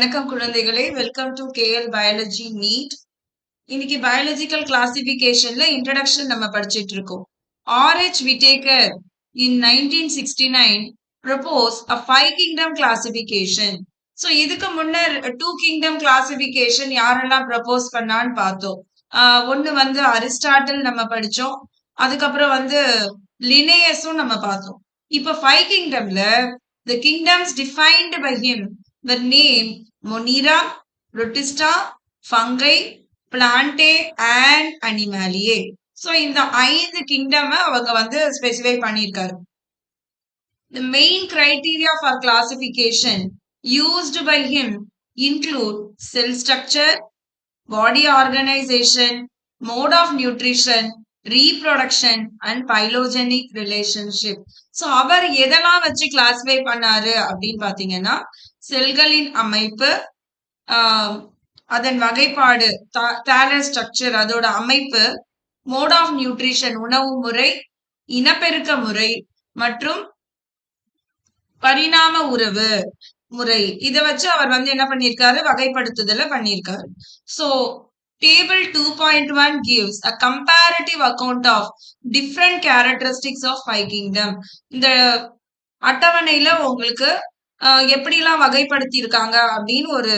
வணக்கம் குழந்தைகளே. Welcome to KL biology NEET இன்னைக்கு பயாலஜிக்கல் கிளாசிபிகேஷன்ல இன்ட்ரடக்ஷன் நம்ம படிச்சிட்டு இருக்கோம். R H Whittaker in nineteen sixty nine propose a five kingdom classification so இதுக்கு முன்னர் டூ கிங்டம் கிளாசிபிகேஷன் யாரெல்லாம் ப்ரப்போஸ் பண்ணான்னு பார்த்தோம். ஒன்று வந்து அரிஸ்டாட்டில் நம்ம படித்தோம் அதுக்கப்புறம் வந்து லினேயஸும் நம்ம பார்த்தோம். இப்போ five கிங்டம்ல the kingdoms defined by him the name Monera, Protista, fungi, Plantae and Animalia so இந்த ஐந்து கிங்டம் அவங்க வந்து ஸ்பெசிஃபை பண்ணியிருக்காரு The main criteria for classification used by him include cell structure, body organization, mode of nutrition, reproduction and phylogenetic relationship. So அவர் எதெல்லாம் வச்சு classify பண்ணாரு அப்படின்னு பார்த்தீங்கன்னா செல்களின் அமைப்பு ஆஹ் அதன் வகைப்பாடு தேலர் ஸ்ட்ரக்சர் அதோட அமைப்பு மோட் ஆஃப் நியூட்ரிஷன் உணவு முறை இனப்பெருக்க முறை மற்றும் பரிணாம உறவு முறை. இதை வச்சு அவர் வந்து என்ன பண்ணியிருக்காரு? வகைப்படுத்துதல பண்ணியிருக்காரு. So table two point one gives a comparative account of different characteristics of five kingdom இந்த அட்டவணையில உங்களுக்கு எப்படிலாம் வகைப்படுத்தி இருக்காங்க அப்படின்னு ஒரு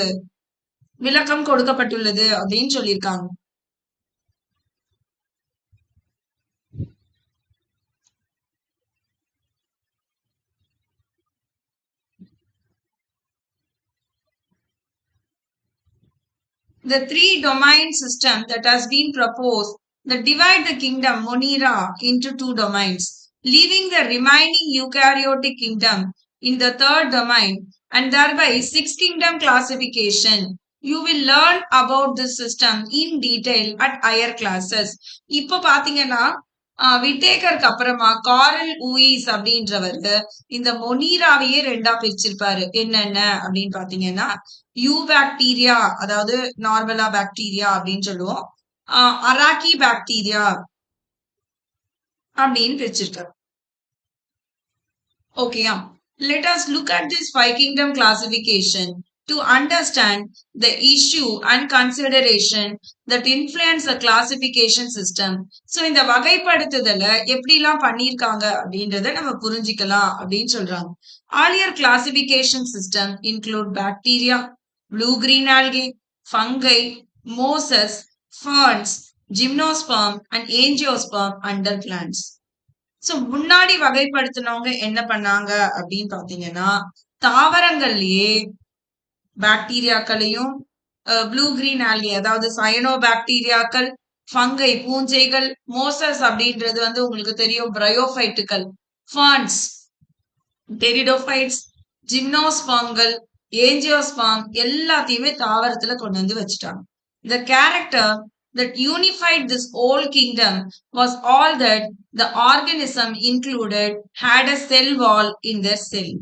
விளக்கம் கொடுக்கப்பட்டுள்ளது அப்படின்னு சொல்லியிருக்காங்க The three domain system that has been proposed that divide the kingdom Monera into two domains, leaving the remaining eukaryotic kingdom in the third domain and thereby six kingdom classification. You will learn about this system in detail at higher classes. இப்போ பாத்தீங்கன்னா விட்டேக்கருக்கு அப்புறமா காரல் ஊயிஸ் அப்படின்றவர் இந்த மொனீராவையே ரெண்டா பிரிச்சிருப்பாரு என்னென்ன அப்படின்னு பாத்தீங்கன்னா you bacteria அதாவது நார்மலா பாக்டீரியா அப்படின்னு சொல்லுவோம் அராக்கி பாக்டீரியா அப்படின்னு பிரிச்சிருக்காரு ஓகேயா let us look at this five kingdom classification to understand the issue and consideration that influence the classification system. So இந்த வகைப்படுத்துதல எப்படிலாம் பண்ணியிருக்காங்க அப்படின்றத நம்ம புரிஞ்சுக்கலாம் அப்படின்னு சொல்றாங்க earlier classification system include bacteria, blue green algae, fungi, mosses, ferns, gymnosperm and angiosperm under plants. So முன்னாடி வகைப்படுத்தினவங்க என்ன பண்ணாங்க அப்படின்னு பாத்தீங்கன்னா தாவரங்கள்லயே பாக்டீரியாக்களையும் ப்ளூ கிரீன் ஆல்கி அதாவது சயனோ பாக்டீரியாக்கள் ஃபங்கை பூஞ்சைகள் மோசஸ் அப்படின்றது வந்து உங்களுக்கு தெரியும் பிரயோஃபைட்டுகள் ஃபான்ஸ் டெரிடோஃபைட்ஸ் ஜிம்னோஸ்பாங்கள் ஏஞ்சியோஸ்பாம் எல்லாத்தையுமே தாவரத்துல கொண்டு வந்து வச்சுட்டாங்க. இந்த character that unified this whole kingdom was all that the organism included had a cell wall in their cell.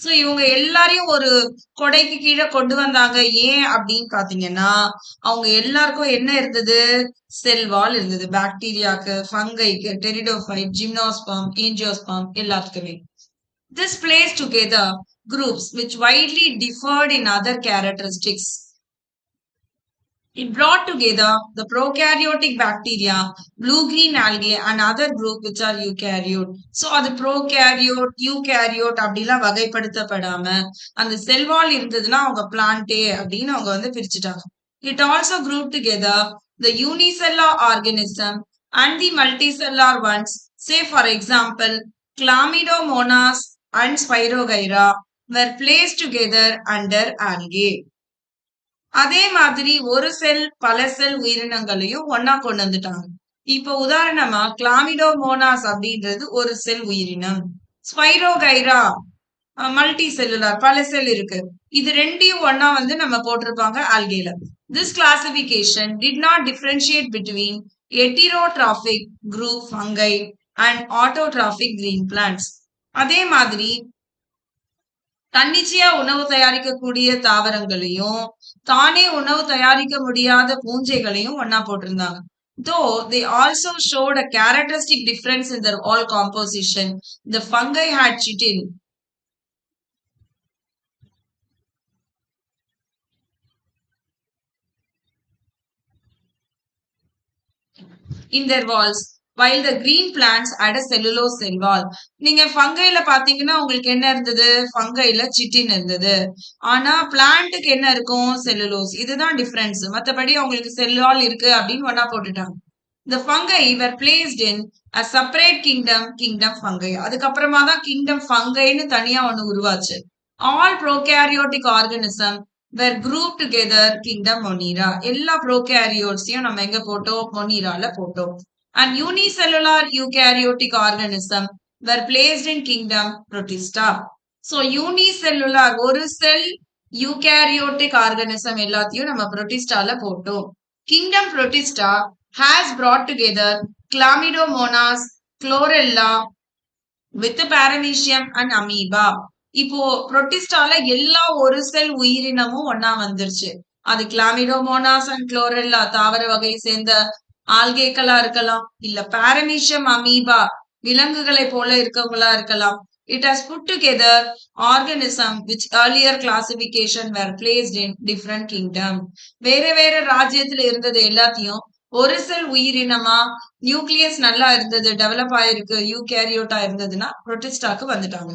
So இவங்க எல்லாரையும் ஒரு கொடைக்கு கீழே கொண்டு வந்தாங்க. ஏன் அப்படின்னு பாத்தீங்கன்னா அவங்க எல்லாருக்கும் என்ன இருந்தது? செல் வால் இருந்தது. பாக்டீரியாக்கு ஃபங்கைக்கு டெரிடோஃபைட் ஜிம்னோஸ்பாம் ஏஞ்சியோஸ்பாம் எல்லாத்துக்குமே. This places together groups which widely differed in other characteristics It brought together the prokaryotic bacteria, blue-green algae and other group which are eukaryote. So அது prokaryote, eukaryote அப்படிலாம் வகைப்படுத்தப்படாம அந்த செல்வால் இருந்ததுன்னா அவங்க Plantae அப்படின்னு அவங்க வந்து பிரிச்சுட்டாங்க. It also grouped together the unicellular organism and the multicellular ones. Say for example, Chlamydomonas and Spirogyra were placed together under algae. அதே மாதிரி ஒரு செல் பல செல் உயிரினங்களையும் ஒன்னா கொண்டு வந்துட்டாங்க. இப்ப உதாரணமா கிளாமிடோமோனாஸ் அப்படின்றது ஒரு செல் உயிரினம். ஸ்பைரோகைரா மல்டி செல்லுலார் பல செல் இருக்கு. இது ரெண்டையும் ஒன்னா வந்து நம்ம போட்டிருப்பாங்க ஆல்கேல this classification did not differentiate between heterotrophic group fungi and autotrophic green plants அதே மாதிரி தன்னிச்சையா உணவு தயாரிக்கக்கூடிய தாவரங்களையும் தானே உணவு தயாரிக்க முடியாத பூஞ்சைகளையும் ஒன்னா போட்டிருந்தாங்க though they also showed a characteristic difference in their all composition. The fungi had chitin. In their walls, while the green plants had a cellulose cell நீங்க ஃபங்கைல பாத்தீங்கன்னா உங்களுக்கு என்ன இருந்தது? ஃபங்கைல சிட்டின் இருந்தது. ஆனா பிளான்ட்டுக்கு என்ன இருக்கும்? செல்லுலோஸ் இதுதான் டிஃபரன்ஸ் மத்தபடி அவங்களுக்கு செல்லுலால் இருக்கு அப்படின்னு ஒன்னா போட்டுட்டாங்க. The fungi were placed in a separate kingdom kingdom fungi. அதுக்கப்புறமா தான் கிங்டம் ஃபங்கைன்னு தனியா ஒண்ணு உருவாச்சு. All prokaryotic organism were grouped together kingdom monera. எல்லா prokaryoteஸையும் நம்ம எங்க போட்டோம்? மொனீரால போட்டோம். And unicellular eukaryotic organism were placed in kingdom protista so unicellular ஒரு செல் eukaryotic organism எல்லாத்தையும் நம்ம protistaல போட்டோம் kingdom protista has brought together chlamydomonas chlorella with paramecium and amoeba இப்போ புரோட்டிஸ்டால எல்லா ஒரு செல் உயிரினமும் ஒன்னா வந்துருச்சு அது கிளாமிடோமோனாஸ் அண்ட் குளோரெல்லா தாவர வகையை சேர்ந்த ஆல்கேக்களா இருக்கலாம் இல்ல பாரமீஷியம் அமீபா விலங்குகளை போல இருக்கவங்களா இருக்கலாம். It has put together organism which earlier classification were placed in different kingdom வேற வேற ராஜ்யத்துல இருந்தது எல்லாத்தையும் ஒரு செல் உயிரினமா நியூக்ளியஸ் நல்லா இருந்தது டெவலப் ஆயிருக்கு யூகேரியோட்டா இருந்ததுன்னா புரோட்டிஸ்டாக்கு வந்துட்டாங்க.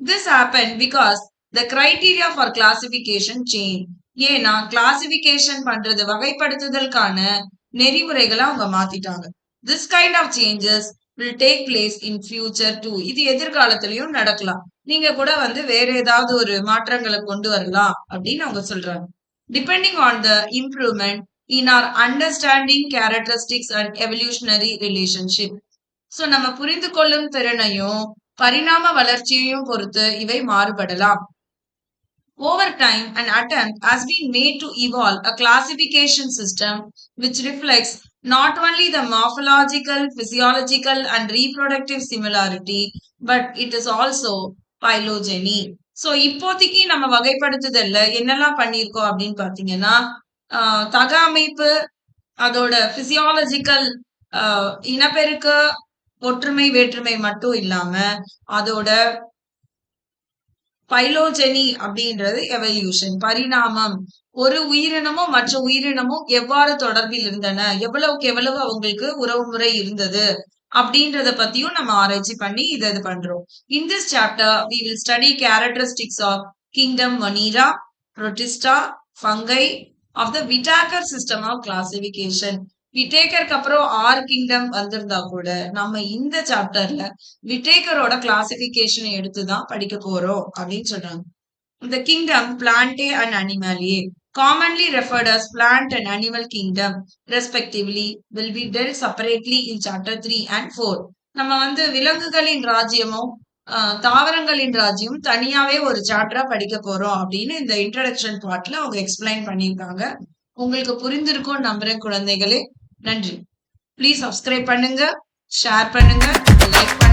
This happen because the criteria for classification change ஏன்னா கிளாசிபிகேஷன் பண்றது வகைப்படுத்துதலுக்கான நெறிமுறைகளை அவங்க மாத்திட்டாங்க this kind of changes will take place in future too இது எதிர்காலத்திலயும் நடக்கலாம் நீங்க கூட வந்து வேற ஏதாவது ஒரு மாற்றங்களை கொண்டு வரலாம் அப்படின்னு அவங்க சொல்றாங்க depending on the improvement in our understanding characteristics and evolutionary relationship so நம்ம புரிந்து கொள்ளும் திறனையும் பரிணாம வளர்ச்சியையும் பொறுத்து இவை மாறுபடலாம் Over time, an attempt has been made to evolve a classification system which reflects not only the morphological, physiological, and reproductive similarity, but it is also phylogeny. So இப்போதைக்கு நம்ம வகைப்படுத்துதல்ல என்னெல்லாம் பண்ணியிருக்கோம் அப்படின்னு பார்த்தீங்கன்னா ஆஹ் தக அமைப்பு அதோட பிசியாலஜிக்கல் இனப்பெருக்க ஒற்றுமை வேற்றுமை மட்டும் இல்லாம அதோட பைலோஜெனி அப்படின்றது எவல்யூஷன் பரிணாமம். ஒரு உயிரினமும் மற்ற உயிரினமும் எவ்வாறு தொடர்பில் இருந்தன? எவ்வளவுக்கு எவ்வளவு அவங்களுக்கு உறவு முறை இருந்தது? அப்படின்றத பத்தியும் நம்ம ஆராய்ச்சி பண்ணி இதை இது பண்றோம். In this chapter we will study characteristics of kingdom Monera Protista fungi of the Whittaker system of classification விட்டேக்கருக்கு அப்புறம் ஆர் கிங்டம் வந்திருந்தா கூட நம்ம இந்த சாப்டர்ல விட்டேக்கரோட கிளாசிபிகேஷனை எடுத்துதான் படிக்க போறோம் அப்படின்னு சொல்றாங்க. இந்த kingdom Plantae and Animalia commonly referred as plant and animal kingdom. respectively will be dealt separately in chapter 3 and 4 நம்ம வந்து விலங்குகளின் ராஜ்யமும் ஆஹ், தாவரங்களின் ராஜ்யம் தனியாவே ஒரு சாப்டரா படிக்க போறோம் அப்படின்னு இந்த இன்ட்ரடக்ஷன் பார்ட்ல அவங்க எக்ஸ்பிளைன் பண்ணியிருக்காங்க. உங்களுக்கு புரிந்திருக்கும் நம்புறேன் குழந்தைகளே. நன்றி. ப்ளீஸ் சப்ஸ்கிரைப் பண்ணுங்க ஷேர் பண்ணுங்க லைக் பண்ணுங்க.